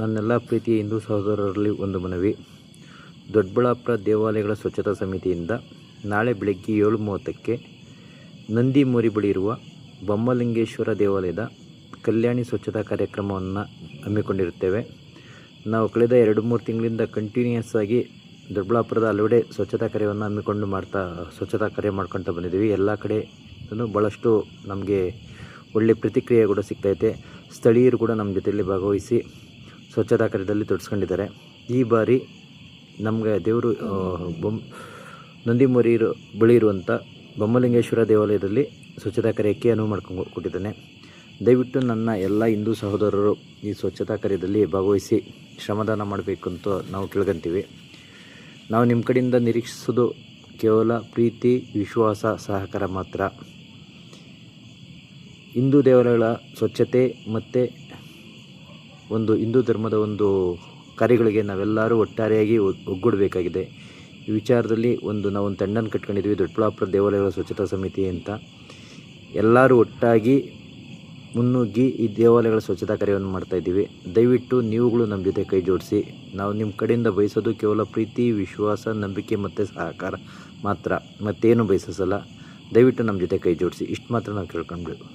ನನ್ನೆಲ್ಲ ಪ್ರೀತಿಯ ಹಿಂದೂ ಸಹೋದರರಲ್ಲಿ ಒಂದು ಮನವಿ. ದೊಡ್ಡಬಳ್ಳಾಪುರ ದೇವಾಲಯಗಳ ಸ್ವಚ್ಛತಾ ಸಮಿತಿಯಿಂದ ನಾಳೆ ಬೆಳಗ್ಗೆ ಏಳು ಮೂವತ್ತಕ್ಕೆ ನಂದಿ ಮೋರಿ ಬಳಿ ಇರುವ ಬೊಮ್ಮಲಿಂಗೇಶ್ವರ ದೇವಾಲಯದ ಕಲ್ಯಾಣಿ ಸ್ವಚ್ಛತಾ ಕಾರ್ಯಕ್ರಮವನ್ನು ಹಮ್ಮಿಕೊಂಡಿರುತ್ತೇವೆ. ನಾವು ಕಳೆದ ಎರಡು ಮೂರು ತಿಂಗಳಿಂದ ಕಂಟಿನ್ಯೂಯಸ್ ಆಗಿ ದೊಡ್ಡಬಳ್ಳಾಪುರದ ಹಲವೆಡೆ ಸ್ವಚ್ಛತಾ ಕಾರ್ಯವನ್ನು ಹಮ್ಮಿಕೊಂಡು ಮಾಡ್ತಾ, ಸ್ವಚ್ಛತಾ ಕಾರ್ಯ ಮಾಡ್ಕೊತಾ ಬಂದಿದ್ದೀವಿ. ಎಲ್ಲ ಕಡೆ ಭಾಳಷ್ಟು ನಮಗೆ ಒಳ್ಳೆ ಪ್ರತಿಕ್ರಿಯೆ ಕೂಡ ಸಿಗ್ತೈತೆ ಸ್ಥಳೀಯರು ಕೂಡ ನಮ್ಮ ಜೊತೆಯಲ್ಲಿ ಭಾಗವಹಿಸಿ ಸ್ವಚ್ಛತಾ ಕಾರ್ಯದಲ್ಲಿ ತೊಡಸ್ಕೊಂಡಿದ್ದಾರೆ. ಈ ಬಾರಿ ನಮಗೆ ದೇವರು ಬೊಮ್, ನಂದಿಮರಿ ಇರೋ, ಬಳಿ ಇರುವಂಥ ಬೊಮ್ಮಲಿಂಗೇಶ್ವರ ದೇವಾಲಯದಲ್ಲಿ ಸ್ವಚ್ಛತಾ ಕಾರ್ಯಕ್ಕೆ ಅನುವು ಮಾಡ್ಕೊಂಡು ಕೊಟ್ಟಿದ್ದಾನೆ. ದಯವಿಟ್ಟು ನನ್ನ ಎಲ್ಲ ಹಿಂದೂ ಸಹೋದರರು ಈ ಸ್ವಚ್ಛತಾ ಕಾರ್ಯದಲ್ಲಿ ಭಾಗವಹಿಸಿ ಶ್ರಮದಾನ ಮಾಡಬೇಕು ಅಂತ ನಾವು ಕೇಳ್ಕೊಂತೀವಿ. ನಾವು ನಿಮ್ಮ ಕಡೆಯಿಂದ ನಿರೀಕ್ಷಿಸೋದು ಕೇವಲ ಪ್ರೀತಿ, ವಿಶ್ವಾಸ, ಸಹಕಾರ ಮಾತ್ರ. ಹಿಂದೂ ದೇವಾಲಯಗಳ ಸ್ವಚ್ಛತೆ ಮತ್ತು ಒಂದು ಹಿಂದೂ ಧರ್ಮದ ಒಂದು ಕಾರ್ಯಗಳಿಗೆ ನಾವೆಲ್ಲರೂ ಒಟ್ಟಾರೆಯಾಗಿ ಒಗ್ಗೂಡಬೇಕಾಗಿದೆ. ಈ ವಿಚಾರದಲ್ಲಿ ಒಂದು ನಾವು ಒಂದು ತಂಡನ ಕಟ್ಕೊಂಡಿದ್ವಿ, ದೊಡ್ಡಬಳ್ಳಾಪುರ ದೇವಾಲಯಗಳ ಸ್ವಚ್ಛತಾ ಸಮಿತಿ ಅಂತ. ಎಲ್ಲರೂ ಒಟ್ಟಾಗಿ ಮುನ್ನುಗ್ಗಿ ಈ ದೇವಾಲಯಗಳ ಸ್ವಚ್ಛತಾ ಕಾರ್ಯವನ್ನು ಮಾಡ್ತಾಯಿದ್ದೀವಿ ದಯವಿಟ್ಟು ನೀವುಗಳು ನಮ್ಮ ಜೊತೆ ಕೈ ಜೋಡಿಸಿ. ನಾವು ನಿಮ್ಮ ಕಡೆಯಿಂದ ಬಯಸೋದು ಕೇವಲ ಪ್ರೀತಿ, ವಿಶ್ವಾಸ, ನಂಬಿಕೆ ಮತ್ತು ಸಹಕಾರ ಮಾತ್ರ. ಮತ್ತೇನು ಬಯಸಲ್ಲ ದಯವಿಟ್ಟು ನಮ್ಮ ಜೊತೆ ಕೈ ಜೋಡಿಸಿ. ಇಷ್ಟು ಮಾತ್ರ ನಾವು ಕೇಳ್ಕೊಂಡ್ಬೇಕು